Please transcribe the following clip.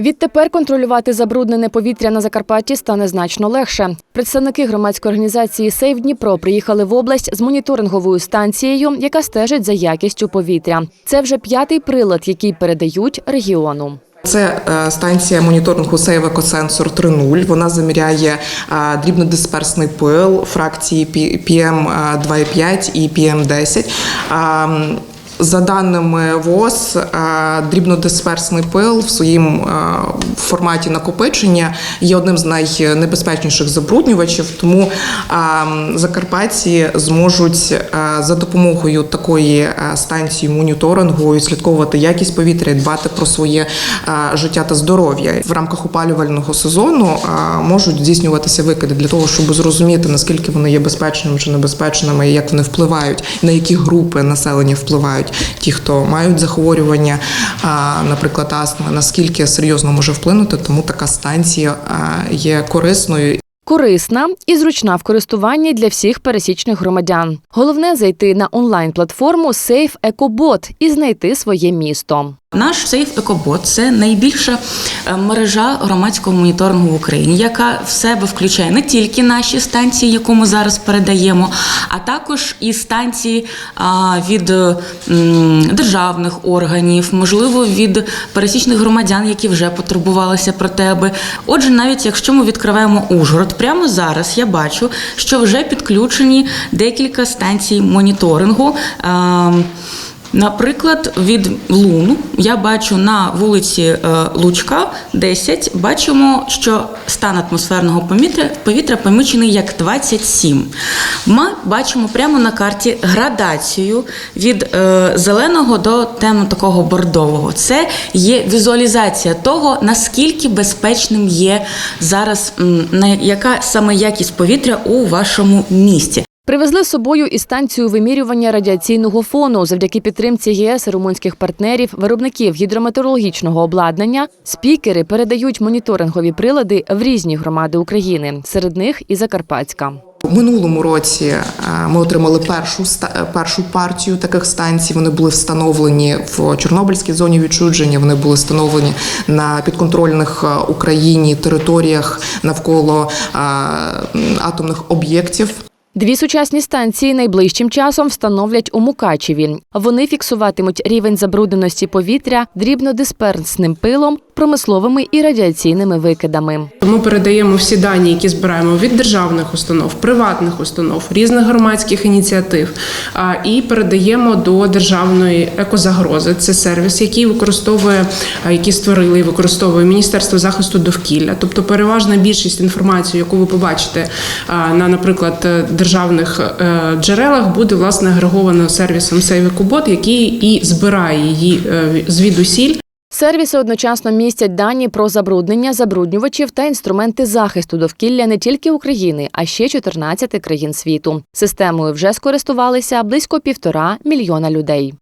Відтепер контролювати забруднене повітря на Закарпатті стане значно легше. Представники громадської організації Сейв Дніпро приїхали в область з моніторинговою станцією, яка стежить за якістю повітря. Це вже п'ятий прилад, який передають регіону. Це е, станція моніторингу Save Ecosensor 3.0. Вона заміряє е, дрібнодисперсний пил фракції PM2,5 і PM10. За даними ВОЗ, е, дрібнодисперсний пил в своїм е, форматі накопичення є одним з найнебезпечніших забруднювачів. Тому е, закарпатці зможуть за допомогою такої станції моніторингу слідковувати якість повітря, і дбати про своє життя та здоров'я. В рамках опалювального сезону можуть здійснюватися викиди для того, щоб зрозуміти наскільки вони є безпечними чи небезпечними, і як вони впливають, на які групи населення впливають. Ті, хто мають захворювання, наприклад, астми, наскільки серйозно може вплинути, тому така станція є корисною Корисна і зручна в користуванні для всіх пересічних громадян. Головне зайти на онлайн-платформу Safe EcoBot і знайти своє місто. Наш Сейф Екобот це найбільша е, мережа громадського моніторингу в Україні, яка в себе включає не тільки наші станції, яку ми зараз передаємо, а також і станції від е, державних органів, можливо, від пересічних громадян, які вже потурбувалися про тебе. Отже, навіть якщо ми відкриваємо Ужгород, прямо зараз я бачу, що вже підключені декілька станцій моніторингу. Наприклад, від Луну я бачу на вулиці е, Лучка 10, бачимо, що стан атмосферного повітря, повітря помічений як 27. Ми бачимо прямо на карті градацію від е, зеленого до темно такого бордового. Це є візуалізація того, наскільки безпечним є зараз, на яка саме якість повітря у вашому місті. Привезли з собою і станцію вимірювання радіаційного фону завдяки підтримці ЄС і румунських партнерів, виробників гідрометеорологічного обладнання. Спікери передають моніторингові прилади в різні громади України, серед них і Закарпатська. У минулому році е, ми отримали першу е, першу партію таких станцій. Вони були встановлені в Чорнобильській зоні відчудження. Вони були встановлені на підконтрольних е, Україні територіях навколо атомних об'єктів. Дві сучасні станції найближчим часом встановлять у Мукачеві. Вони фіксуватимуть рівень забрудненості повітря дрібнодисперсним пилом, промисловими і радіаційними викидами. Ми передаємо всі дані, які збираємо від державних установ, приватних установ, різних громадських ініціатив, і передаємо до державної екозагрози. Це сервіс, який використовує, який створили і використовує Міністерство захисту довкілля. Тобто, переважна більшість інформації, яку ви побачите на, наприклад, державних е, джерелах, буде власне агреговано сервісом Сейвикубот, який і збирає її е, звідусіль. Сервіси одночасно містять дані про забруднення забруднювачів та інструменти захисту довкілля не тільки України, а ще 14 країн світу. Системою вже скористувалися близько півтора мільйона людей.